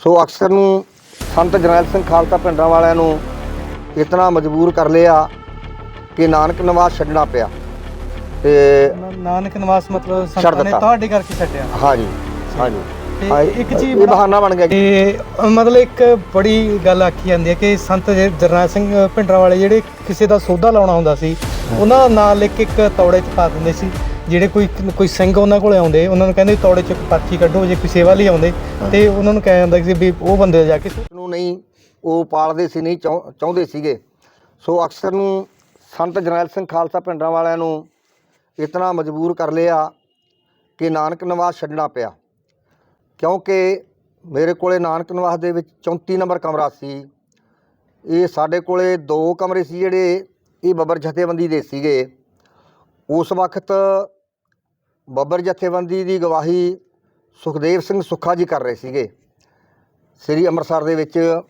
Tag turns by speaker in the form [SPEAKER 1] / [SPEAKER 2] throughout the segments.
[SPEAKER 1] ਸੋ ਅਕਸਰ ਨੂੰ ਸੰਤ ਜਰਨੈਲ ਸਿੰਘ ਖਾਲਸਾ ਪਿੰਡਾਂ ਵਾਲਿਆਂ ਨੂੰ ਇਤਨਾ ਮਜਬੂਰ ਕਰ ਲਿਆ ਕਿ ਨਾਨਕ ਨਿਵਾਸ ਛੱਡਣਾ ਪਿਆ। ਤੇ
[SPEAKER 2] ਨਾਨਕ ਨਿਵਾਸ ਮਤਲਬ ਸੰਤਾਂ ਨੇ। ਤੁਹਾਡੇ ਕਰਕੇ ਛੱਡਿਆ?
[SPEAKER 1] ਹਾਂਜੀ ਹਾਂਜੀ।
[SPEAKER 2] ਇੱਕ ਚੀਜ਼
[SPEAKER 1] ਇਹ ਬਹਾਨਾ ਬਣ ਗਿਆ।
[SPEAKER 2] ਤੇ ਮਤਲਬ ਇੱਕ ਬੜੀ ਗੱਲ ਆਖੀ ਜਾਂਦੀ ਹੈ ਕਿ ਸੰਤ ਜਰਨੈਲ ਸਿੰਘ ਭਿੰਡਰਾਂ ਵਾਲੇ ਜਿਹੜੇ ਕਿਸੇ ਦਾ ਸੌਦਾ ਲਾਉਣਾ ਹੁੰਦਾ ਸੀ ਉਹਨਾਂ ਦਾ ਨਾਂ ਲਿਖ ਕੇ ਇੱਕ ਤੌੜੇ 'ਚ ਪਾ ਦਿੰਦੇ ਸੀ। ਜਿਹੜੇ ਕੋਈ ਕੋਈ ਸਿੰਘ ਉਹਨਾਂ ਕੋਲੇ ਆਉਂਦੇ ਉਹਨਾਂ ਨੂੰ ਕਹਿੰਦੇ ਤੌੜੇ 'ਚ ਪਰਚੀ ਕੱਢੋ ਜੇ ਕੋਈ ਸੇਵਾ ਲਈ ਆਉਂਦੇ ਤੇ ਉਹਨਾਂ ਨੂੰ ਕਿਹਾ ਜਾਂਦਾ ਸੀ ਵੀ ਉਹ ਬੰਦੇ ਜਾ ਕੇ
[SPEAKER 1] ਨੂੰ ਨਹੀਂ ਉਹ ਪਾਲਦੇ ਸੀ ਨਹੀਂ ਚਾਹੁ- ਚਾਹੁੰਦੇ ਸੀਗੇ। ਸੋ ਅਕਸਰ ਨੂੰ ਸੰਤ ਜਰਨੈਲ ਸਿੰਘ ਖਾਲਸਾ ਪਿੰਡਾਂ ਵਾਲਿਆਂ ਨੂੰ ਇਤਨਾ ਮਜਬੂਰ ਕਰ ਲਿਆ ਕਿ ਨਾਨਕ ਨਿਵਾਸ ਛੱਡਣਾ ਪਿਆ। ਕਿਉਂਕਿ ਮੇਰੇ ਕੋਲੇ ਨਾਨਕ ਨਿਵਾਸ ਦੇ ਵਿੱਚ 34 ਨੰਬਰ ਕਮਰਾ ਸੀ। ਇਹ ਸਾਡੇ ਕੋਲੇ ਦੋ ਕਮਰੇ ਸੀ ਜਿਹੜੇ ਇਹ ਬੱਬਰ ਜਥੇਬੰਦੀ ਦੇ ਸੀਗੇ। ਉਸ ਵਕਤ ਬੱਬਰ ਜਥੇਬੰਦੀ ਦੀ ਗਵਾਹੀ ਸੁਖਦੇਵ ਸਿੰਘ ਸੁੱਖਾ ਜੀ ਕਰ ਰਹੇ ਸੀਗੇ। ਸ੍ਰੀ ਅੰਮ੍ਰਿਤਸਰ ਦੇ ਵਿੱਚ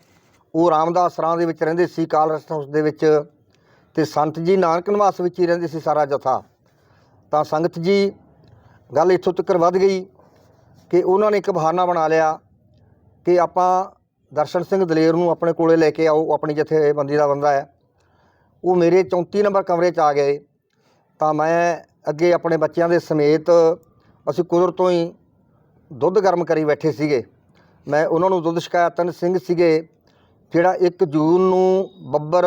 [SPEAKER 1] ਉਹ ਰਾਮਦਾਸ ਰਾਂ ਦੇ ਵਿੱਚ ਰਹਿੰਦੇ ਸੀ, ਕਾਲ ਰਸਟ ਹਾਊਸ ਦੇ ਵਿੱਚ ਤੇ ਸੰਤ ਜੀ ਨਾਨਕ ਨਿਵਾਸ ਵਿੱਚ ਹੀ ਰਹਿੰਦੇ ਸੀ ਸਾਰਾ ਜਥਾ। ਤਾਂ ਸੰਗਤ ਜੀ, ਗੱਲ ਇੱਥੋਂ ਤੱਕ ਵੱਧ ਗਈ ਕਿ ਉਹਨਾਂ ਨੇ ਇੱਕ ਬਹਾਨਾ ਬਣਾ ਲਿਆ ਕਿ ਆਪਾਂ ਦਰਸ਼ਨ ਸਿੰਘ ਦਲੇਰ ਨੂੰ ਆਪਣੇ ਕੋਲੇ ਲੈ ਕੇ ਆਓ ਆਪਣੀ ਜਥੇਬੰਦੀ ਦਾ ਬੰਦਾ ਹੈ। ਉਹ ਮੇਰੇ 34 ਨੰਬਰ ਕਮਰੇ 'ਚ ਆ ਗਏ। ਤਾਂ ਮੈਂ ਅੱਗੇ ਆਪਣੇ ਬੱਚਿਆਂ ਦੇ ਸਮੇਤ ਅਸੀਂ ਕੁਦਰਤੋਂ ਹੀ ਦੁੱਧ ਗਰਮ ਕਰੀ ਬੈਠੇ ਸੀਗੇ। ਮੈਂ ਉਹਨਾਂ ਨੂੰ ਦੁੱਧ ਛਕਾਇਆ ਸਿੰਘ ਸੀਗੇ, ਜਿਹੜਾ 1 ਜੂਨ ਨੂੰ ਬੱਬਰ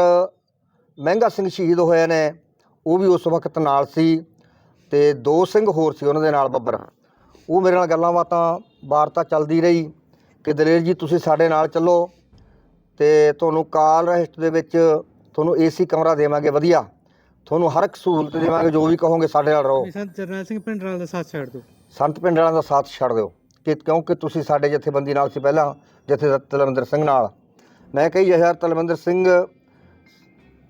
[SPEAKER 1] ਮਹਿੰਗਾ ਸਿੰਘ ਸ਼ਹੀਦ ਹੋਏ ਨੇ, ਉਹ ਵੀ ਉਸ ਵਕਤ ਨਾਲ ਸੀ ਤੇ ਦੋ ਸਿੰਘ ਹੋਰ ਸੀ ਉਹਨਾਂ ਦੇ ਨਾਲ ਬੱਬਰ। ਉਹ ਮੇਰੇ ਨਾਲ ਗੱਲਾਂ ਬਾਤਾਂ, ਵਾਰਤਾ ਚੱਲਦੀ ਰਹੀ ਕਿ ਦਲੇਰ ਜੀ, ਤੁਸੀਂ ਸਾਡੇ ਨਾਲ ਚੱਲੋ ਤੇ ਤੁਹਾਨੂੰ ਕਾਲ ਰਹਿਸਟ ਦੇ ਵਿੱਚ ਤੁਹਾਨੂੰ ਏਸੀ ਕਮਰਾ ਦੇਵਾਂਗੇ, ਵਧੀਆ। ਤੁਹਾਨੂੰ ਹਰ ਇੱਕ ਸਹੂਲਤ ਦੇਵਾਂਗੇ ਜੋ ਵੀ ਕਹੋਗੇ ਸਾਡੇ ਨਾਲ ਰਹੋ।
[SPEAKER 2] ਸੰਤ ਜਰਨੈਲ ਸਿੰਘ ਭਿੰਡਰਾਂ ਦਾ ਸਾਥ ਛੱਡ ਦਿਓ।
[SPEAKER 1] ਸੰਤ ਪਿੰਡ ਵਾਲਿਆਂ ਦਾ ਸਾਥ ਛੱਡ ਦਿਓ। ਕਿ ਕਿਉਂਕਿ ਤੁਸੀਂ ਸਾਡੇ ਜਥੇਬੰਦੀ ਨਾਲ ਸੀ ਪਹਿਲਾਂ ਜਥੇ ਤਲਵੰਦਰ ਸਿੰਘ ਨਾਲ। ਮੈਂ ਕਹੀ ਯਾਰ ਤਲਵੰਦਰ ਸਿੰਘ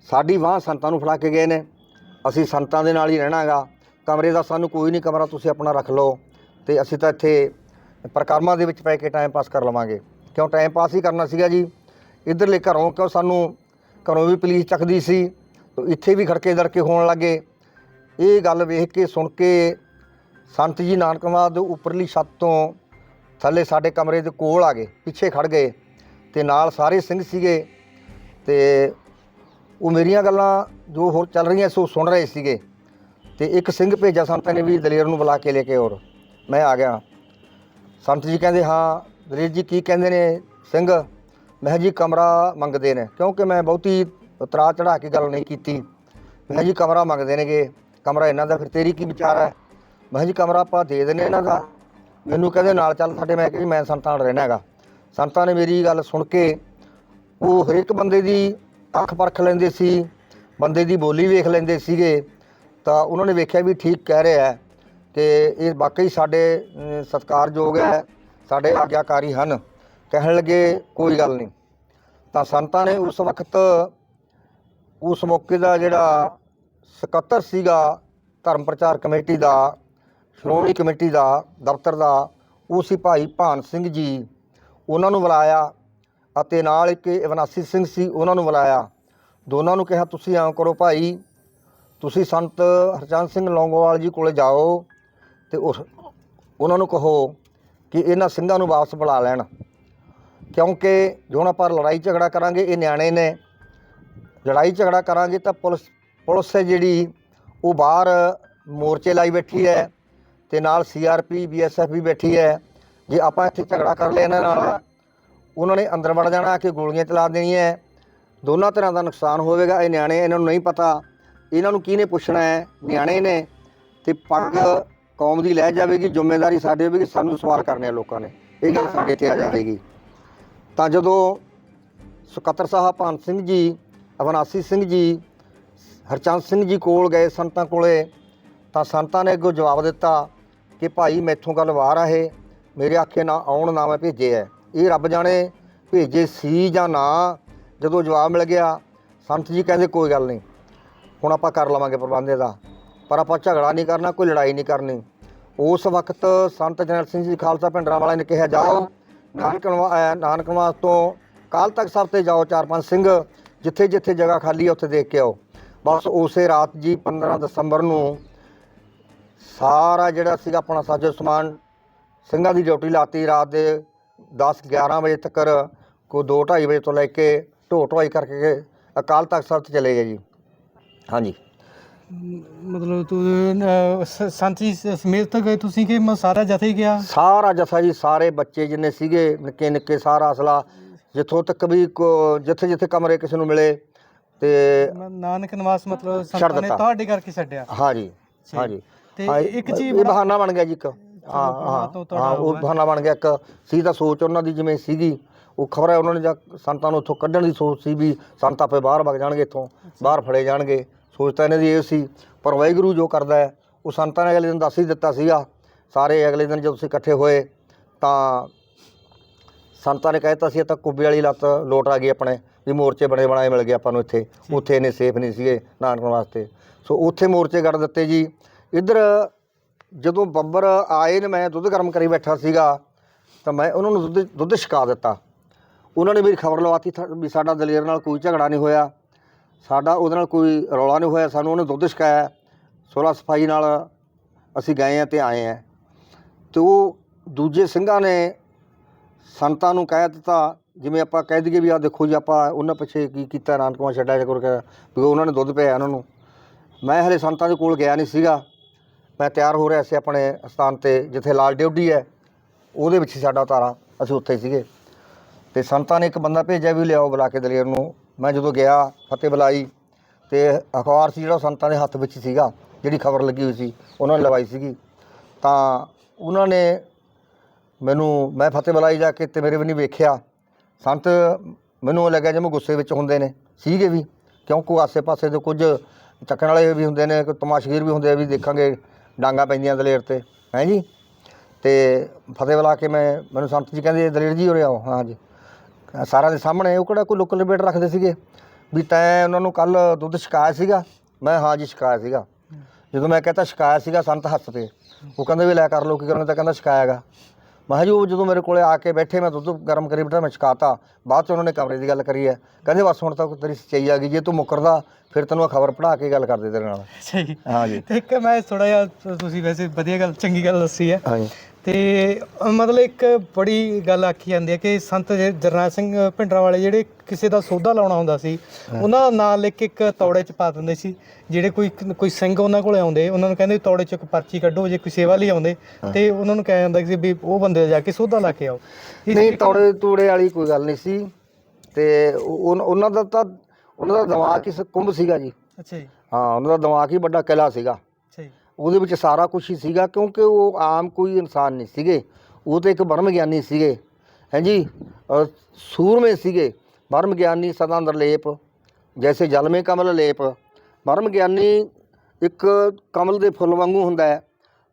[SPEAKER 1] ਸਾਡੀ ਬਾਂਹ ਸੰਤਾਂ ਨੂੰ ਫੜਾ ਕੇ ਗਏ ਨੇ। ਅਸੀਂ ਸੰਤਾਂ ਦੇ ਨਾਲ ਹੀ ਰਹਿਣਾਗਾ। ਕਮਰੇ ਦਾ ਸਾਨੂੰ ਕੋਈ ਨਹੀਂ ਕਮਰਾ ਤੁਸੀਂ ਆਪਣਾ ਰੱਖ ਲਓ। ਤੇ ਅਸੀਂ ਤਾਂ ਇੱਥੇ ਪ੍ਰਕਰਮਾਂ ਦੇ ਵਿੱਚ ਪੈ ਕੇ ਟਾਈਮ ਪਾਸ ਕਰ ਲਵਾਂਗੇ। ਕਿਉਂ ਟਾਈਮ ਪਾਸ ਹੀ ਕਰਨਾ ਸੀਗਾ ਜੀ। ਇਧਰਲੇ ਘਰੋਂ ਕਿਉਂ ਸਾਨੂੰ ਘਰੋਂ ਵੀ ਪੁਲਿਸ ਚੱਕਦੀ ਸੀ? ਇੱਥੇ ਵੀ ਖੜਕੇ ਦੜਕੇ ਹੋਣ ਲੱਗੇ। ਇਹ ਗੱਲ ਵੇਖ ਕੇ, ਸੁਣ ਕੇ ਸੰਤ ਜੀ ਨਾਨਕਵਾਦ ਦੇ ਉੱਪਰਲੀ ਛੱਤ ਤੋਂ ਥੱਲੇ ਸਾਡੇ ਕਮਰੇ ਦੇ ਕੋਲ ਆ ਗਏ, ਪਿੱਛੇ ਖੜ ਗਏ ਤੇ ਨਾਲ ਸਾਰੇ ਸਿੰਘ ਸੀਗੇ ਤੇ ਉਹ ਮੇਰੀਆਂ ਗੱਲਾਂ ਜੋ ਹੋਰ ਚੱਲ ਰਹੀਆਂ ਸੋ ਸੁਣ ਰਹੇ ਸੀਗੇ ਤੇ ਇੱਕ ਸਿੰਘ ਭੇਜਿਆ ਸੰਤਾਂ ਨੇ ਵੀ ਦਲੇਰ ਨੂੰ ਬੁਲਾ ਕੇ ਲੈ ਕੇ ਔਰ ਮੈਂ ਆ ਗਿਆ। ਸੰਤ ਜੀ ਕਹਿੰਦੇ, ਹਾਂ, ਦਲੇਰ ਜੀ ਕੀ ਕਹਿੰਦੇ ਨੇ? ਸਿੰਘ, ਮੈਂ ਕਿਹਾ ਜੀ ਕਮਰਾ ਮੰਗਦੇ ਨੇ, ਕਿਉਂਕਿ ਮੈਂ ਬਹੁਤੀ ਉਤਰਾ ਚੜਾ ਕੇ ਗੱਲ ਨਹੀਂ ਕੀਤੀ। ਮੈਂ ਕਿਹਾ ਜੀ ਕਮਰਾ ਮੰਗਦੇ ਨੇਗੇ। ਕਮਰਾ ਇਹਨਾਂ ਦਾ, ਫਿਰ ਤੇਰੀ ਕੀ ਵਿਚਾਰ ਹੈ? ਮੈਂ ਕਿਹਾ ਜੀ ਕਮਰਾ ਆਪਾਂ ਦੇ ਦਿੰਦੇ ਇਹਨਾਂ ਦਾ। ਮੈਨੂੰ ਕਹਿੰਦੇ ਨਾਲ ਚੱਲ ਸਾਡੇ, ਮੈਂ ਕਿਹਾ ਜੀ ਮੈਂ ਸੰਤਾਂ ਨਾਲ ਰਹਿਣਾ ਹੈਗਾ। ਸੰਤਾਂ ਨੇ ਮੇਰੀ ਗੱਲ ਸੁਣ ਕੇ ਉਹ ਹਰੇਕ ਬੰਦੇ ਦੀ ਅੱਖ ਪਰਖ ਲੈਂਦੇ ਸੀ, ਬੰਦੇ ਦੀ ਬੋਲੀ ਵੇਖ ਲੈਂਦੇ ਸੀਗੇ। ਤਾਂ ਉਹਨਾਂ ਨੇ ਵੇਖਿਆ ਵੀ ਠੀਕ ਕਹਿ ਰਿਹਾ ਹੈ। ਤੇ ਇਹ ਵਾਕਈ ਸਾਡੇ ਸਤਿਕਾਰਯੋਗ ਹੈ, ਸਾਡੇ ਆਗਿਆਕਾਰੀ ਹਨ। ਕਹਿਣ ਲੱਗੇ ਕੋਈ ਗੱਲ ਨਹੀਂ। ਤਾਂ ਸੰਤਾਂ ਨੇ ਉਸ ਵਕਤ ਉਸ ਮੌਕੇ ਦਾ ਜਿਹੜਾ ਸਕੱਤਰ ਸੀਗਾ ਧਰਮ ਪ੍ਰਚਾਰ ਕਮੇਟੀ ਦਾ, ਸ਼੍ਰੋਮਣੀ ਕਮੇਟੀ ਦਾ, ਦਫ਼ਤਰ ਦਾ, ਉਹ ਸੀ ਭਾਈ ਭਾਨ ਸਿੰਘ ਜੀ। ਉਹਨਾਂ ਨੂੰ ਬੁਲਾਇਆ ਅਤੇ ਨਾਲ ਇੱਕ ਅਵਨਾਸੀ ਸਿੰਘ ਸੀ, ਉਹਨਾਂ ਨੂੰ ਬੁਲਾਇਆ। ਦੋਨਾਂ ਨੂੰ ਕਿਹਾ, ਤੁਸੀਂ ਆਉਂ ਕਰੋ ਭਾਈ। ਤੁਸੀਂ ਸੰਤ ਹਰਚੰਦ ਸਿੰਘ ਲੌਂਗੋਵਾਲ ਜੀ ਕੋਲੇ ਜਾਓ ਤੇ ਉਸ, ਉਹਨਾਂ ਨੂੰ ਕਹੋ ਕਿ ਇਹਨਾਂ ਸਿੰਘਾਂ ਨੂੰ ਵਾਪਸ ਬੁਲਾ ਲੈਣ। ਕਿਉਂਕਿ ਜੋ ਹੁਣ ਆਪਾਂ ਲੜਾਈ ਝਗੜਾ ਕਰਾਂਗੇ, ਇਹ ਨਿਆਣੇ ਨੇ। ਲੜਾਈ ਝਗੜਾ ਕਰਾਂਗੇ ਤਾਂ ਪੁਲਿਸ ਪੁਲਿਸ ਹੈ ਜਿਹੜੀ, ਉਹ ਬਾਹਰ ਮੋਰਚੇ ਲਾਈ ਬੈਠੀ ਹੈ ਤੇ ਨਾਲ ਸੀਆਰਪੀ ਬੀਐਸਐਫ ਵੀ ਬੈਠੀ ਹੈ। ਜੇ ਆਪਾਂ ਇੱਥੇ ਝਗੜਾ ਕਰ ਲਿਆ ਇਹਨਾਂ ਨਾਲ, ਉਹਨਾਂ ਨੇ ਅੰਦਰ ਵੜ ਜਾਣਾ ਕਿ ਗੋਲੀਆਂ ਚਲਾ ਦੇਣੀਆਂ ਦੋਨਾਂ ਤਰ੍ਹਾਂ ਦਾ ਨੁਕਸਾਨ ਹੋਵੇਗਾ, ਇਹ ਨਿਆਣੇ ਇਹਨਾਂ ਨੂੰ ਨਹੀਂ ਪਤਾ। ਇਹਨਾਂ ਨੂੰ ਕਿਹਨੇ ਪੁੱਛਣਾ ਹੈ? ਨਿਆਣੇ ਨੇ। ਤੇ ਪੱਗ ਕੌਮ ਦੀ ਲੈ ਜਾਵੇਗੀ, ਜ਼ਿੰਮੇਵਾਰੀ ਸਾਡੇ ਹੋਵੇਗੀ, ਸਾਨੂੰ ਸਵਾਲ ਕਰਨੇ ਆ ਲੋਕਾਂ ਨੇ। ਇਹ ਗੱਲ ਸਾਡੇ ਤੇ ਆ ਜਾਵੇਗੀ। ਤਾਂ ਜਦੋਂ ਸਕੱਤਰ ਸਾਹਿਬ ਭਾਨ ਸਿੰਘ ਜੀ ਅਵਨਾਸੀ ਸਿੰਘ ਜੀ, ਹਰਚੰਦ ਸਿੰਘ ਜੀ ਕੋਲ ਗਏ ਸੰਤਾਂ ਕੋਲੇ, ਤਾਂ ਸੰਤਾਂ ਨੇ ਅੱਗੋਂ ਜਵਾਬ ਦਿੱਤਾ ਕਿ ਭਾਈ ਮੈਥੋਂ ਗੱਲ ਵਾਰ ਆ ਇਹ ਮੇਰੇ ਆਖੇ ਨਾ ਆਉਣ ਨਾ ਮੈਂ ਭੇਜੇ ਐ। ਇਹ ਰੱਬ ਜਾਣੇ ਭੇਜੇ ਸੀ ਜਾਂ ਨਾ, ਜਦੋਂ ਜਵਾਬ ਮਿਲ ਗਿਆ, ਸੰਤ ਜੀ ਕਹਿੰਦੇ ਕੋਈ ਗੱਲ ਨਹੀਂ, ਹੁਣ ਆਪਾਂ ਕਰ ਲਵਾਂਗੇ ਪ੍ਰਬੰਧ ਇਹਦਾ ਪਰ ਆਪਾਂ ਝਗੜਾ ਨਹੀਂ ਕਰਨਾ, ਕੋਈ ਲੜਾਈ ਨਹੀਂ ਕਰਨੀ। ਉਸ ਵਕਤ ਸੰਤ ਜਨਰਲ ਸਿੰਘ ਜੀ ਖਾਲਸਾ ਪਿੰਡਰਾਂ ਵਾਲਿਆਂ ਨੇ ਕਿਹਾ, ਜਾਓ, ਨਾਨਕ ਨਿਵਾ- ਤੋਂ ਕਾਲ ਤੱਕ ਸਾਹਿਬ ਤੇ ਜਾਓ ਚਾਰ ਪੰਜ ਸਿੰਘ। ਜਿੱਥੇ ਜਿੱਥੇ ਜਗ੍ਹਾ ਖਾਲੀ ਹੈ ਉੱਥੇ ਦੇਖ ਕੇ ਆਓ। ਬਸ ਉਸੇ ਰਾਤ ਜੀ 15 ਦਸੰਬਰ ਨੂੰ ਸਾਰਾ ਜਿਹੜਾ ਸੀਗਾ ਆਪਣਾ ਸਾਜੋ ਸਮਾਨ ਸਿੰਘਾਂ ਦੀ ਡਿਊਟੀ ਲਾਤੀ ਰਾਤ ਦੇ 10 11 ਵਜੇ ਤੱਕ ਕੋ 2:30 ਵਜੇ ਤੋਂ ਲੈ ਕੇ ਢੋ ਢੋਆਈ ਕਰਕੇ ਅਕਾਲ ਤਖਤ ਸਾਹਿਬ ਤੇ ਚਲੇ ਗਏ ਜੀ। ਹਾਂਜੀ।
[SPEAKER 2] ਮਤਲਬ ਤੂੰ ਸੰਤ ਸਮੇਤ ਤਾਂ ਗਏ ਤੁਸੀਂ ਕਿ ਮ- ਸਾਰਾ ਜਥੇ ਹੀ ਗਿਆ?
[SPEAKER 1] ਸਾਰਾ ਜਥਾ ਜੀ ਸਾਰੇ ਬੱਚੇ ਜਿੰਨੇ ਸੀਗੇ ਨਿੱਕੇ ਨਿੱਕੇ ਸਾਰਾ ਅਸਲਾ। ਜਿੱਥੋਂ ਤੱਕ ਵੀ ਕੋ- ਜਿੱਥੇ ਜਿੱਥੇ ਕਮਰੇ ਕਿਸੇ ਨੂੰ ਮਿਲੇ ਤੇ
[SPEAKER 2] ਨਾਨਕ ਨਿਵਾਸ ਮਤਲਬ ਸੰਤਾਂ ਨੇ
[SPEAKER 1] ਦਿੱਤਾ।
[SPEAKER 2] ਤੁਹਾਡੇ ਕਰਕੇ ਛੱਡਿਆ।
[SPEAKER 1] ਹਾਂਜੀ
[SPEAKER 2] ਜੀ।
[SPEAKER 1] ਹਾਂਜੀ।
[SPEAKER 2] ਤੇ
[SPEAKER 1] ਹਾਂ,
[SPEAKER 2] ਇੱਕ ਚੀਜ਼
[SPEAKER 1] ਇਹ
[SPEAKER 2] ਬੜਾ-
[SPEAKER 1] ਬਹਾਨਾ ਬਣ ਗਿਆ ਜੀ ਇੱਕ। ਹਾਂ
[SPEAKER 2] ਬਹਾਨਾ ਤੋਂ
[SPEAKER 1] ਹਾਂ
[SPEAKER 2] ਤੁਹਾਡਾ
[SPEAKER 1] ਹਾਂ ਉਹ। ਬਹਾਨਾ ਬਣ ਗਿਆ ਇੱਕ। ਸੀ ਤਾਂ ਸੋਚ ਉਹਨਾਂ ਦੀ ਜਿਵੇਂ ਸੀਗੀ ਉਹ ਖਬਰ ਹੈ ਉਹਨਾਂ ਨੇ ਜਾਂ ਸੰਤਾਂ ਨੂੰ ਉੱਥੋਂ ਕੱਢਣ ਦੀ ਸੋਚ ਸੀ ਵੀ ਸੰਤ ਆਪੇ ਬਾਹਰ ਵਗ ਜਾਣਗੇ ਇੱਥੋਂ ਬਾਹਰ ਫੜੇ ਜਾਣਗੇ। ਸੋਚ ਤਾਂ ਇਹਨਾਂ ਦੀ ਇਹ ਸੀ ਪਰ ਵਾਹਿਗੁਰੂ ਜੋ ਕਰਦਾ ਹੈ ਉਹ ਸੰਤਾਂ ਨੇ ਅਗਲੇ ਦਿਨ ਦੱਸ ਹੀ ਦਿੱਤਾ ਸੀਗਾ। ਸਾਰੇ ਅਗਲੇ ਦਿਨ ਜਦੋਂ ਅਸੀਂ ਇਕੱਠੇ ਹੋਏ ਤਾਂ ਸੰਤਾਂ ਨੇ ਕਹਿਤਾ ਸੀ ਇਹ ਤਾਂ ਕੁੱਬੇ ਵਾਲੀ ਲੱਤ ਲੋਟ ਆ ਗਈ ਆਪਣੇ ਵੀ ਮੋਰਚੇ ਬਣੇ ਬਣਾਏ ਮਿਲ ਗਏ ਆਪਾਂ ਨੂੰ ਇੱਥੇ। ਉੱਥੇ ਇਹਨੇ ਸੇਫ ਨਹੀਂ ਸੀਗੇ ਨਾਨਕਣ ਵਾਸਤੇ। ਸੋ ਉੱਥੇ ਮੋਰਚੇ ਕੱਢ ਦਿੱਤੇ ਜੀ। ਇੱਧਰ ਜਦੋਂ ਬੱਬਰ ਆਏ ਨੇ ਮੈਂ ਦੁੱਧ ਗਰਮ ਕਰੀ ਬੈਠਾ ਸੀਗਾ ਤਾਂ ਮੈਂ ਉਹਨਾਂ ਨੂੰ ਦੁੱਧ ਦੁੱਧ ਛਕਾ ਦਿੱਤਾ। ਉਹਨਾਂ ਨੇ ਮੇਰੀ ਖਬਰ ਲਵਾਤੀ ਵੀ ਸਾਡਾ ਦਲੇਰ ਨਾਲ ਕੋਈ ਝਗੜਾ ਨਹੀਂ ਹੋਇਆ। ਸਾਡਾ ਉਹਦੇ ਨਾਲ ਕੋਈ ਰੌਲਾ ਨਹੀਂ ਹੋਇਆ। ਸਾਨੂੰ ਉਹਨੇ ਦੁੱਧ ਛਕਾਇਆ। ਸੋਲਾ ਸਫ਼ਾਈ ਨਾਲ ਅਸੀਂ ਗਏ ਆ ਤੇ ਆਏ ਆ। ਤੇ ਉਹ ਦੂਜੇ ਸਿੰਘਾਂ ਨੇ ਸੰਤਾਂ ਨੂੰ ਕਹਿ ਦਿੱਤਾ, ਜਿਵੇਂ ਆਪਾਂ ਕਹਿ ਦਈਏ ਵੀ ਆ ਦੇਖੋ ਜੀ ਆਪਾਂ ਉਹਨਾਂ ਪਿੱਛੇ ਕੀ ਕੀਤਾ ਨਾਨਕਵਾਂ ਛੱਡਿਆ ਜਕਰ ਵੀ ਉਹਨਾਂ ਨੇ ਦੁੱਧ ਪਿਆ ਉਹਨਾਂ ਨੂੰ। ਮੈਂ ਹਲੇ ਸੰਤਾਂ ਦੇ ਕੋਲ ਗਿਆ ਨਹੀਂ ਸੀਗਾ। ਮੈਂ ਤਿਆਰ ਹੋ ਰਿਹਾ ਸੀ ਆਪਣੇ ਸਥਾਨ ਤੇ, ਜਿੱਥੇ ਲਾਲ ਡਿਊਟੀ ਹੈ। ਉਹਦੇ ਵਿੱਚ ਸੀ ਸਾਡਾ ਉਤਾਰਾ ਅਸੀਂ ਉੱਥੇ ਸੀਗੇ। ਤੇ ਸੰਤਾਂ ਨੇ ਇੱਕ ਬੰਦਾ ਭੇਜਿਆ ਵੀ ਲਿਆਓ ਬੁਲਾ ਕੇ ਦਲੇਰ ਨੂੰ। ਮੈਂ ਜਦੋਂ ਗਿਆ, ਫਤਿਹ ਬੁਲਾਈ, ਤੇ ਅਖਬਾਰ ਸੀ ਜਿਹੜਾ ਉਹ ਸੰਤਾਂ ਦੇ ਹੱਥ ਵਿੱਚ ਸੀਗਾ, ਜਿਹੜੀ ਖਬਰ ਲੱਗੀ ਹੋਈ ਸੀ, ਉਹਨਾਂ ਨੇ ਲਵਾਈ ਸੀਗੀ। ਤਾਂ ਉਹਨਾਂ ਨੇ ਮੈਨੂੰ ਮੈਂ ਫਤਿਹ ਬੁਲਾਈ ਜਾ ਕੇ ਤੇ ਮੇਰੇ ਵੀ ਨਹੀਂ ਵੇਖਿਆ। ਸੰਤ ਮੈਨੂੰ ਲੱਗਿਆ ਜਿਵੇਂ ਗੁੱਸੇ ਵਿੱਚ ਹੁੰਦੇ ਨੇ। ਸੀਗੇ ਵੀ ਕਿਉਂਕਿ ਆਸੇ-ਪਾਸੇ ਦੇ ਕੁਝ ਚੱਕਣ ਵਾਲੇ ਵੀ ਹੁੰਦੇ ਨੇ ਕੋਈ ਤਮਾਸ਼ਗੀਰ ਵੀ ਹੁੰਦੇ ਆ ਵੀ ਦੇਖਾਂਗੇ ਡਾਂਗਾ ਪੈਂਦੀਆਂ ਦਲੇਰ ਤੇ। ਹੈਂ ਜੀ? ਤੇ ਫਤਿਹ ਬੁਲਾ ਕੇ ਮੈਂ ਮੈਨੂੰ ਸੰਤ ਜੀ ਕਹਿੰਦੇ ਦਲੇਰ ਜੀ ਉਰੇ ਆਓ। ਹਾਂ ਜੀ। ਸਾਰਿਆਂ ਦੇ ਸਾਹਮਣੇ ਉਹ ਕਿਹੜਾ ਕੋਈ ਲੁੱਕ ਲਪੇਟ ਰੱਖਦੇ ਸੀਗੇ? ਵੀ ਤੈਂ ਉਹਨਾਂ ਨੂੰ ਕੱਲ ਦੁੱਧ ਛਕਾਇਆ ਸੀਗਾ? ਮੈਂ ਹਾਂ ਜੀ ਛਕਾਇਆ ਸੀਗਾ। ਜਦੋਂ ਮੈਂ ਕਹਤਾ ਛਕਾਇਆ ਸੀਗਾ ਸੰਤ ਹੱਸ ਪਏ ਉਹ ਕਹਿੰਦੇ ਵੀ ਲੈ ਕਰ ਲੋ ਕੀ ਕਰਨਾ? ਤਾਂ ਕਹਿੰਦਾ ਛਕਾਇਆਗਾ। ਮੈਂ ਜੀ ਉਹ ਜਦੋਂ ਮੇਰੇ ਕੋਲੇ ਆ ਕੇ ਬੈਠੇ ਮੈਂ ਦੁੱਧ ਗਰਮ ਕਰੀ ਬਿਠਾ ਮੈਂ ਛਕਾਤਾ। ਬਾਅਦ ਚ ਉਹਨਾਂ ਨੇ ਕਮਰੇ ਦੀ ਗੱਲ ਕਰੀ ਹੈ। ਕਹਿੰਦੇ ਬਸ ਹੁਣ ਤਾਂ ਤੇਰੀ ਸੱਚਾਈ ਆ ਗਈ ਜੇ ਤੂੰ ਮੁਕਰਦਾ ਫਿਰ ਤੈਨੂੰ ਖਬਰ ਪੜਾ ਕੇ ਗੱਲ ਕਰਦੇ ਤੇਰੇ ਨਾਲ।
[SPEAKER 2] ਸਹੀ
[SPEAKER 1] ਹਾਂ ਜੀ।
[SPEAKER 2] ਤੇ ਇੱਕ ਮੈਂ ਥੋੜਾ ਜਿਹਾ ਤੁਸੀਂ ਵੈਸੇ ਵਧੀਆ ਗੱਲ ਚੰਗੀ ਗੱਲ ਦੱਸੀ ਹੈ।
[SPEAKER 1] ਹਾਂ ਜੀ।
[SPEAKER 2] ਤੇ ਅ, ਮਤਲਬ ਇੱਕ ਬੜੀ ਗੱਲ ਆਖੀ ਜਾਂਦੀ ਹੈ ਕਿ ਸੰਤ ਜ- ਜਰਨੈਲ ਸਿੰਘ ਭਿੰਡਰਾਂ ਵਾਲੇ ਜਿਹੜੇ ਕਿਸੇ ਦਾ ਸੌਦਾ ਲਾਉਣਾ ਹੁੰਦਾ ਸੀ ਉਹਨਾਂ ਦਾ ਨਾਂ ਲਿਖ ਕੇ ਇੱਕ ਤੌੜੇ 'ਚ ਪਾ ਦਿੰਦੇ ਸੀ ਜਿਹੜੇ ਕੋਈ ਕੋਈ ਸਿੰਘ ਉਹਨਾਂ ਕੋਲੇ ਆਉਂਦੇ ਉਹਨਾਂ ਨੂੰ ਕਹਿੰਦੇ ਤੌੜੇ 'ਚ ਇੱਕ ਪਰਚੀ ਕੱਢੋ ਜੇ ਕੋਈ ਸੇਵਾ ਲਈ ਆਉਂਦੇ ਤੇ ਉਹਨਾਂ ਨੂੰ ਕਿਹਾ ਜਾਂਦਾ ਸੀ ਵੀ ਉਹ ਬੰਦੇ ਜਾ ਕੇ ਸੌਦਾ ਲਾ ਕੇ ਆਓ। ਇਸ
[SPEAKER 1] ਨਹੀਂ ਤੌੜੇ ਤੂੜੇ ਵਾਲੀ ਕੋਈ ਗੱਲ ਨਹੀਂ ਸੀ ਤੇ ਉਹ- ਉਹਨਾਂ ਦਾ ਤਾਂ ਉਹਨਾਂ ਦਾ ਦਿਮਾਗ ਹੀ ਸ- ਕੁੰਭ ਸੀਗਾ ਜੀ।
[SPEAKER 2] ਅੱਛਾ ਜੀ।
[SPEAKER 1] ਹਾਂ ਉਹਨਾਂ ਦਾ ਦਿਮਾਗ ਹੀ ਵੱਡਾ ਕਿਲਾ ਸੀਗਾ। ਉਹਦੇ ਵਿੱਚ ਸਾਰਾ ਕੁਝ ਹੀ ਸੀਗਾ, ਕਿਉਂਕਿ ਉਹ ਆਮ ਕੋਈ ਇਨਸਾਨ ਨਹੀਂ ਸੀਗੇ। ਉਹ ਤਾਂ ਇੱਕ ਬ੍ਰਹਮ ਗਿਆਨੀ ਸੀਗੇ ਹਾਂਜੀ ਅਹ ਸੂਰਮੇ ਸੀਗੇ। ਬ੍ਰਹਮ ਗਿਆਨੀ ਸਦਾ ਨਿਰਲੇਪ ਜੈਸੇ ਜਲ ਮੇ ਕਮਲ ਲੇਪ। ਬ੍ਰਹਮ ਗਿਆਨੀ ਇੱਕ ਕਮਲ ਦੇ ਫੁੱਲ ਵਾਂਗੂ ਹੁੰਦਾ ਹੈ।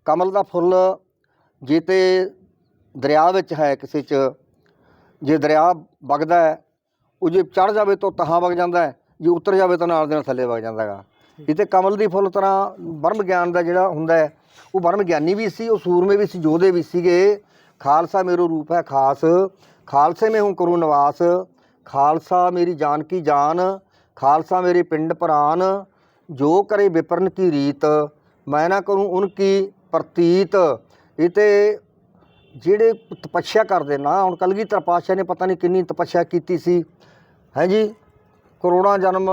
[SPEAKER 1] ਕਮਲ ਦਾ ਫੁੱਲ ਜੇ ਤੇ ਦਰਿਆ ਵਿੱਚ ਹੈ ਕਿਸੇ 'ਚ, ਜੇ ਦਰਿਆ ਵਗਦਾ ਹੈ, ਉਹ ਜੇ ਚੜ ਜਾਵੇ ਤਾਂ ਤਹਾਂ ਵਗ ਜਾਂਦਾ ਹੈ, ਜੇ ਉਤਰ ਜਾਵੇ ਤਾਂ ਨਾਲ ਦੇ ਨਾਲ ਥੱਲੇ ਵਗ ਜਾਂਦਾ ਹੈਗਾ। ਇਹ ਤੇ ਕਮਲ ਦੀ ਫੁੱਲ ਤਰ੍ਹਾਂ ਬਰਮ ਗਿਆਨ ਦਾ ਜਿਹੜਾ ਹੁੰਦਾ ਹੈ, ਉਹ ਬਰਮ ਗਿਆਨੀ ਵੀ ਸੀ, ਉਹ ਸੂਰਮੇ ਵੀ ਸੀ, ਜੋਧੇ ਵੀ ਸੀਗੇ। ਖਾਲਸਾ ਮੇਰੋ ਰੂਪ ਹੈ ਖਾਸ। ਖਾਲਸੇ ਮੈਂ ਹੂੰ ਕਰੂ ਨਿਵਾਸ। ਖਾਲਸਾ ਮੇਰੀ ਜਾਨ ਕੀ ਜਾਨ। ਖਾਲਸਾ ਮੇਰੇ ਪਿੰਡ ਪ੍ਰਾਨ। ਜੋ ਕਰੇ ਵਿਪਰਨ ਕੀ ਰੀਤ। ਮੈਂ ਨਾ ਕਰੂੰ ਉਨਕੀ ਪ੍ਰਤੀਤ। ਇਹ ਤੇ ਜਿਹੜੇ ਤਪੱਸਿਆ ਕਰਦੇ ਨਾ, ਹੁਣ ਕਲਗੀਧਰ ਪਾਤਸ਼ਾਹ ਨੇ ਪਤਾ ਨਹੀਂ ਕਿੰਨੀ ਤਪੱਸਿਆ ਕੀਤੀ ਸੀ। ਹੈ ਜੀ? ਕਰੋੜਾਂ ਜਨਮ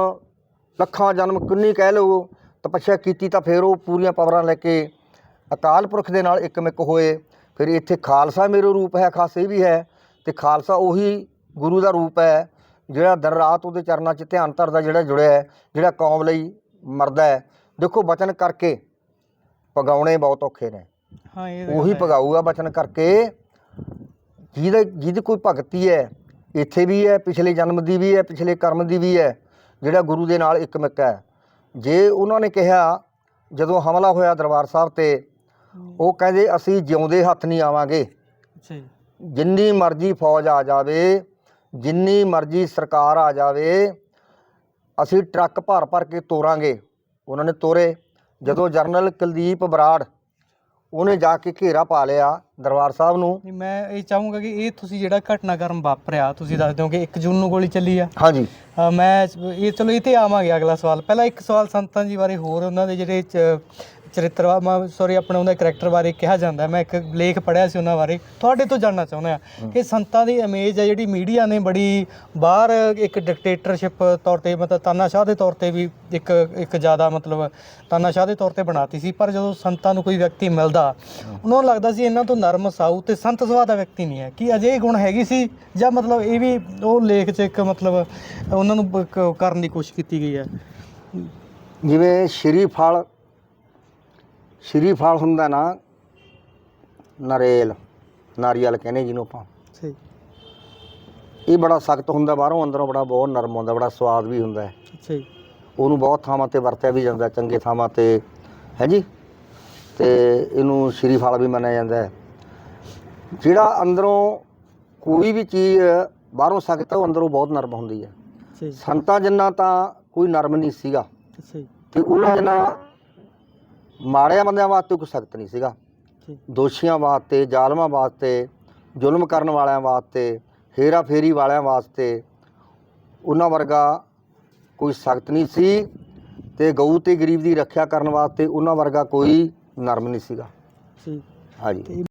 [SPEAKER 1] ਲੱਖਾਂ ਜਨਮ ਕਿੰਨੀ ਕਹਿ ਲਓ ਤਪੱਸਿਆ ਕੀਤੀ ਤਾਂ ਫਿਰ ਉਹ ਪੂਰੀਆਂ ਪਾਵਰਾਂ ਲੈ ਕੇ ਅਕਾਲ ਪੁਰਖ ਦੇ ਨਾਲ ਇੱਕਮਿਕ ਹੋਏ। ਫਿਰ ਇੱਥੇ ਖਾਲਸਾ ਮੇਰੇ ਰੂਪ ਹੈ ਖਾਸ ਇਹ ਵੀ ਹੈ ਤੇ ਖਾਲਸਾ ਉਹੀ ਗੁਰੂ ਦਾ ਰੂਪ ਹੈ ਜਿਹੜਾ ਦਿਨ ਰਾਤ ਉਹਦੇ ਚਰਨਾਂ 'ਚ ਧਿਆਨ ਧਰਦਾ ਜਿਹੜਾ ਜੁੜਿਆ ਹੈ ਜਿਹੜਾ ਕੌਮ ਲਈ ਮਰਦਾ ਹੈ। ਦੇਖੋ ਬਚਨ ਕਰਕੇ ਪਗਾਉਣੇ ਬਹੁਤ ਔਖੇ ਨੇ।
[SPEAKER 2] ਹਾਂ ਇਹ
[SPEAKER 1] ਉਹੀ। ਭਗਾਊਗਾ ਬਚਨ ਕਰਕੇ। ਜਿਹਦੇ ਜਿਹਦੀ ਕੋਈ ਭਗਤੀ ਹੈ ਇੱਥੇ ਵੀ ਹੈ ਪਿਛਲੇ ਜਨਮ ਦੀ ਵੀ ਹੈ ਪਿਛਲੇ ਕਰਮ ਦੀ ਵੀ ਹੈ। ਜਿਹੜਾ ਗੁਰੂ ਦੇ ਨਾਲ ਇੱਕਮਿਕ ਹੈ। ਜੇ ਉਹਨਾਂ ਨੇ ਕਿਹਾ ਜਦੋਂ ਹਮਲਾ ਹੋਇਆ ਦਰਬਾਰ ਸਾਹਿਬ ਤੇ ਉਹ ਕਹਿੰਦੇ ਅਸੀਂ ਜਿਉਂਦੇ ਹੱਥ ਨਹੀਂ ਆਵਾਂਗੇ।
[SPEAKER 2] ਅੱਛਾ ਜੀ।
[SPEAKER 1] ਜਿੰਨੀ ਮਰਜ਼ੀ ਫੌਜ ਆ ਜਾਵੇ ਜਿੰਨੀ ਮਰਜ਼ੀ ਸਰਕਾਰ ਆ ਜਾਵੇ ਅਸੀਂ ਟਰੱਕ ਭਰ ਭਰ ਕੇ ਤੋਰਾਂਗੇ। ਉਹਨਾਂ ਨੇ ਤੋਰੇ। ਜਦੋਂ ਜਰਨਲ ਕੁਲਦੀਪ ਬਰਾੜ ਉਹਨੇ ਜਾ ਕੇ ਘੇਰਾ ਪਾ ਲਿਆ ਦਰਬਾਰ ਸਾਹਿਬ ਨੂੰ।
[SPEAKER 2] ਨਹੀਂ ਮੈਂ ਇਹ ਚਾਹੂੰਗਾ ਕਿ ਇਹ ਤੁਸੀਂ ਜਿਹੜਾ ਘਟਨਾਕ੍ਰਮ ਵਾਪਰਿਆ ਤੁਸੀਂ ਦੱਸ ਦਿਓ ਕਿ 1 ਜੂਨ ਨੂੰ ਗੋਲੀ ਚੱਲੀ ਆ।
[SPEAKER 1] ਹਾਂਜੀ।
[SPEAKER 2] ਅ, ਮੈਂ ਇਹ ਚਲੋ ਇਹ ਤੇ ਆਵਾਂਗੇ ਅਗਲਾ ਸਵਾਲ। ਪਹਿਲਾਂ ਇੱਕ ਸਵਾਲ ਸੰਤਾਂ ਜੀ ਬਾਰੇ ਹੋਰ ਉਹਨਾਂ ਦੇ ਜਿਹੜੇ ਚ- ਚਰਿੱਤਰ ਸੌਰੀ ਆਪਣੇ ਉਹਦੇ ਕਰੈਕਟਰ ਬਾਰੇ ਕਿਹਾ ਜਾਂਦਾ। ਮੈਂ ਇੱਕ ਲੇਖ ਪੜ੍ਹਿਆ ਸੀ ਉਹਨਾਂ ਬਾਰੇ। ਤੁਹਾਡੇ ਤੋਂ ਜਾਣਨਾ ਚਾਹੁੰਦਾ ਹਾਂ ਕਿ ਸੰਤਾਂ ਦੀ ਇਮੇਜ ਹੈ ਜਿਹੜੀ ਮੀਡੀਆ ਨੇ ਬੜੀ ਬਾਹਰ ਇੱਕ ਡਿਕਟੇਟਰਸ਼ਿਪ ਤੌਰ ਤੇ ਮਤਲਬ ਤਾਨਾਸ਼ਾਹ ਦੇ ਤੌਰ ਤੇ ਵੀ ਇੱਕ ਇੱਕ ਜ਼ਿਆਦਾ ਮਤਲਬ ਤਾਨਾਸ਼ਾਹ ਦੇ ਤੌਰ ਤੇ ਬਣਾਤੀ ਸੀ। ਪਰ ਜਦੋਂ ਸੰਤਾਂ ਨੂੰ ਕੋਈ ਵਿਅਕਤੀ ਮਿਲਦਾ ਉਹਨਾਂ ਨੂੰ ਲੱਗਦਾ ਸੀ ਇਹਨਾਂ ਤੋਂ ਨਰਮ ਸਾਊ ਤੇ ਸੰਤ ਸੁਭਾਅ ਦਾ ਵਿਅਕਤੀ ਨਹੀਂ ਹੈ। ਕਿ ਅਜੇ ਇਹ ਗੁਣ ਹੈਗੀ ਸੀ? ਜਾਂ ਮਤਲਬ ਇਹ ਵੀ ਉਹ ਲੇਖ 'ਚ ਇੱਕ ਮਤਲਬ ਉਹਨਾਂ ਨੂੰ ਕਰਨ ਦੀ ਕੋਸ਼ਿਸ਼ ਕੀਤੀ ਗਈ ਹੈ?
[SPEAKER 1] ਜਿਵੇਂ ਸ਼੍ਰੀ ਫਲ ਸ਼੍ਰੀ ਫਲ ਹੁੰਦਾ ਨਾ ਨਰੇਲ ਨਾਰੀਅਲ ਕਹਿੰਦੇ ਜਿਹਨੂੰ ਆਪਾਂ।
[SPEAKER 2] ਸਹੀ।
[SPEAKER 1] ਇਹ ਬੜਾ ਸਖਤ ਹੁੰਦਾ ਬਾਹਰੋਂ ਅੰਦਰੋਂ ਬੜਾ ਬਹੁਤ ਨਰਮ ਹੁੰਦਾ ਬੜਾ ਸਵਾਦ ਵੀ ਹੁੰਦਾ ਹੈ।
[SPEAKER 2] ਸਹੀ
[SPEAKER 1] ਉਹਨੂੰ ਬਹੁਤ ਥਾਵਾਂ ਤੇ ਵਰਤਿਆ ਵੀ ਜਾਂਦਾ ਚੰਗੇ ਥਾਵਾਂ ਤੇ। ਹੈ ਜੀ? ਤੇ ਇਹਨੂੰ ਸ਼੍ਰੀ ਫਲ ਵੀ ਮੰਨਿਆ ਜਾਂਦਾ ਹੈ। ਜਿਹੜਾ ਅੰਦਰੋਂ ਕੋਈ ਵੀ ਚੀਜ਼ ਬਾਹਰੋਂ ਸਖਤ ਹੈ ਉਹ ਅੰਦਰੋਂ ਬਹੁਤ ਨਰਮ ਹੁੰਦੀ ਹੈ।
[SPEAKER 2] ਸਹੀ
[SPEAKER 1] ਸੰਤਾਂ ਜਿੰਨਾ ਤਾਂ ਕੋਈ ਨਰਮ ਨਹੀਂ ਸੀਗਾ।
[SPEAKER 2] ਸਹੀ
[SPEAKER 1] ਤੇ ਉਹਨਾਂ ਜਿੰਨਾ ਮਾੜਿਆਂ ਬੰਦਿਆਂ ਵਾਸਤੇ ਕੋਈ ਸਖਤ ਨਹੀਂ ਸੀਗਾ। ਦੋਸ਼ੀਆਂ ਵਾਸਤੇ ਜ਼ਾਲਮਾਂ ਵਾਸਤੇ ਜ਼ੁਲਮ ਕਰਨ ਵਾਲਿਆਂ ਵਾਸਤੇ ਹੇਰਾ ਫੇਰੀ ਵਾਲਿਆਂ ਵਾਸਤੇ ਉਹਨਾਂ ਵਰਗਾ ਕੋਈ ਸਖਤ ਨਹੀਂ ਸੀ ਤੇ ਗਊ ਤੇ ਗਰੀਬ ਦੀ ਰੱਖਿਆ ਕਰਨ ਵਾਸਤੇ ਉਹਨਾਂ ਵਰਗਾ ਕੋਈ ਨਰਮ ਨਹੀਂ ਸੀਗਾ। ਹਾਂਜੀ।